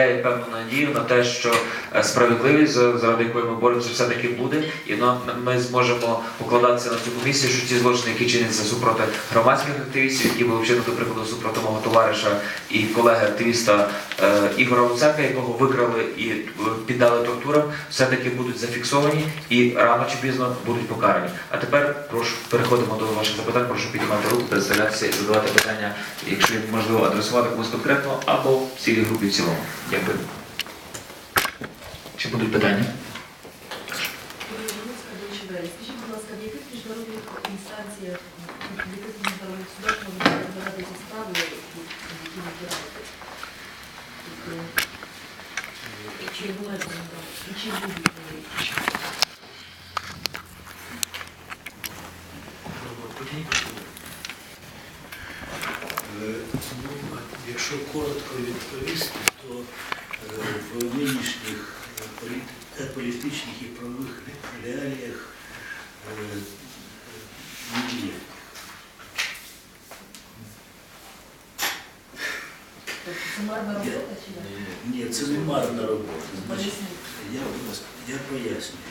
Я певну надію на те, що е, справедливість, заради якої ми боремося, все-таки буде, і нам ми зможемо покладатися на цю комісію, що ті злочини, які чиняться супроти громадських активістів, які були вчинені, до прикладу, супроти мого товариша і колеги активіста е, Ігора Луценка, якого викрали і е, піддали тортурам, все-таки будуть зафіксовані і рано чи пізно будуть покарані. А тепер прошу переходимо до ваших запитань. Прошу піднімати руку, представлятися і задавати питання, якщо можливо адресувати комусь конкретно або цілій групі в цілому. Дякую. Чи будуть питання? Скажіть, будь ласка, в яких міжнародних інстанціях, в яких міжнародних судах можна розглядати ці справи, які? Тобто, і Чи були розглядана? І чи будуть? Е, ну, Якщо коротко відповісти, то е, в нинішніх е, е, політичних і правових реаліях. Тобто робота? Ні, це не марна робота. Значить, я, я пояснюю.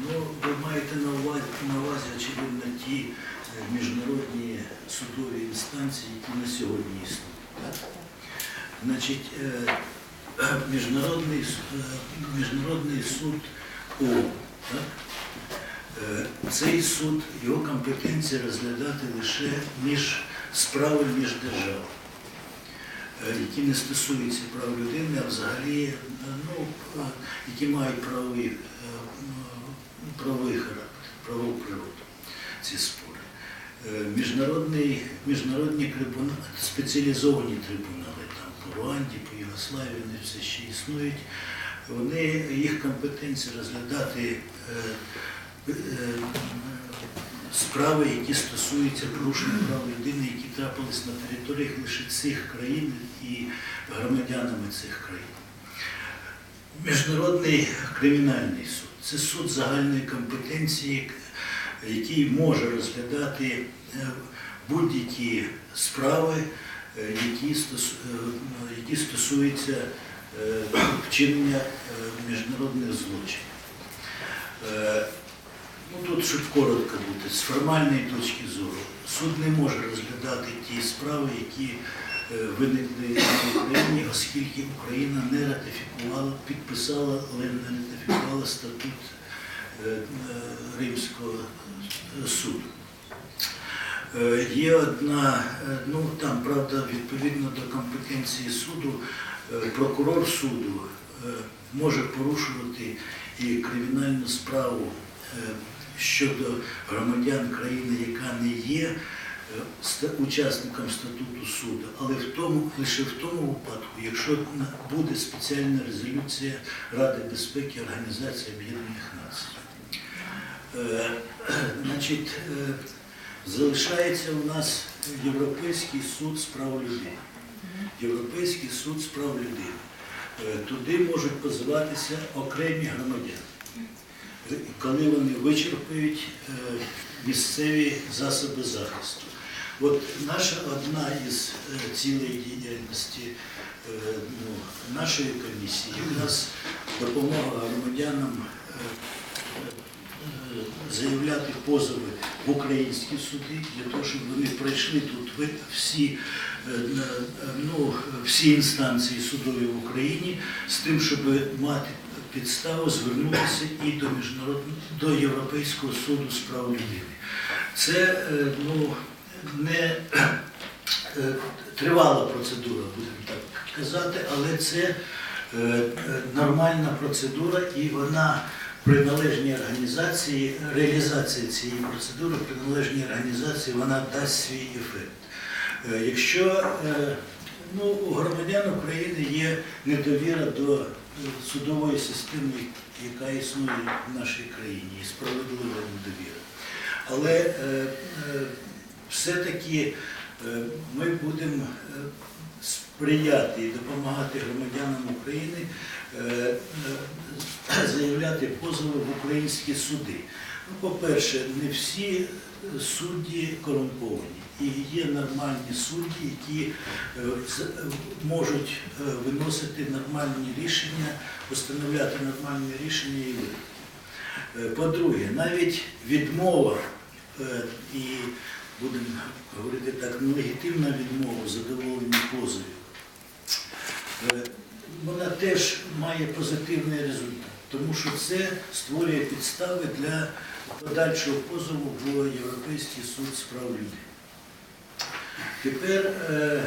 Ну, ви маєте на увазі, на увазі очевидно, ті е, міжнародні судові інстанції, які на сьогодні існують. Так? Значить, е, міжнародний, е, міжнародний суд ООН. Е, Цей суд, його компетенція розглядати лише між справи між державами е, які не стосуються прав людини, а взагалі е, ну, е, які мають правовий, е, правовий характер, правову природу, ці спори. Е, міжнародні трибунали, спеціалізовані трибунали по Руанді, по Югославії, вони все ще існують. Вони, їх компетенція розглядати е, е, справи, які стосуються порушення прав людини, які трапились на територіях лише цих країн і громадянами цих країн. Міжнародний кримінальний суд це суд загальної компетенції, який може розглядати е, будь-які справи, які, стос- е, які стосуються е, вчинення е, міжнародних злочинів. Е, Ну, тут, щоб коротко бути, з формальної точки зору, суд не може розглядати ті справи, які е, виникли в Україні, оскільки Україна не ратифікувала, підписала, але не ратифікувала статут е, е, Римського суду. Е, Є одна, е, ну там, правда, відповідно до компетенції суду, е, прокурор суду може порушувати і кримінальну справу щодо громадян країни, яка не є учасником статуту суду, але в тому, лише в тому випадку, якщо буде спеціальна резолюція Ради безпеки Організації Об'єднаних Націй. Значить, залишається у нас Європейський суд з прав людини. Європейський суд з прав людини. Е, Туди можуть позиватися окремі громадяни, Е, коли вони вичерпують е, місцеві засоби захисту. От наша одна із цілей діяльності ну, нашої комісії якраз допомога громадянам заявляти позови в українські суди для того, щоб вони пройшли тут всі, е, ну, всі інстанції судові в Україні з тим, щоб мати підставу звернутися і до міжнародного до Європейського суду з прав людини. Це е, ну, не е, тривала процедура, будемо так казати, але це нормальна процедура і вона при належній організації, реалізація цієї процедури при належній організації вона дасть свій ефект. Е, Якщо е, ну, у громадян України є недовіра до е, судової системи, яка існує в нашій країні, і справедлива недовіра. Але все-таки ми будемо сприяти і допомагати громадянам України е, е, заявляти позови в українські суди. Ну, по-перше, не всі судді корумповані. І є нормальні судді, які е, можуть виносити нормальні рішення, постановляти нормальні рішення і вироки. По-друге, навіть відмова і будемо говорити так, нелегітимна відмова в задоволенні позовів, е, вона теж має позитивний результат, тому що це створює підстави для подальшого позову в Європейський суд з прав людини. Тепер, е,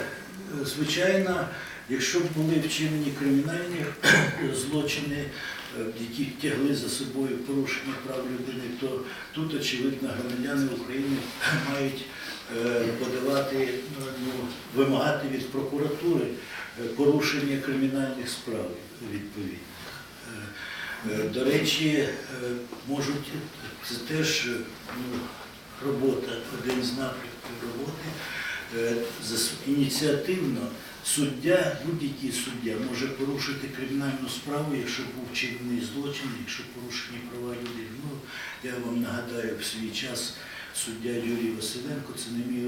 звичайно, якщо б були вчинені кримінальні злочини, е, які тягли за собою порушення прав людини, то тут, очевидно, громадяни України мають е, подавати, ну, вимагати від прокуратури порушення кримінальних справ відповідно. Е, е, До речі, е, можуть, це теж ну, робота, один з напрямків роботи. Ініціативно суддя, будь-який суддя може порушити кримінальну справу, якщо був вчинений злочин, якщо порушені права людини. Ну, я вам нагадаю, в свій час суддя Юрій Василенко, це не мій.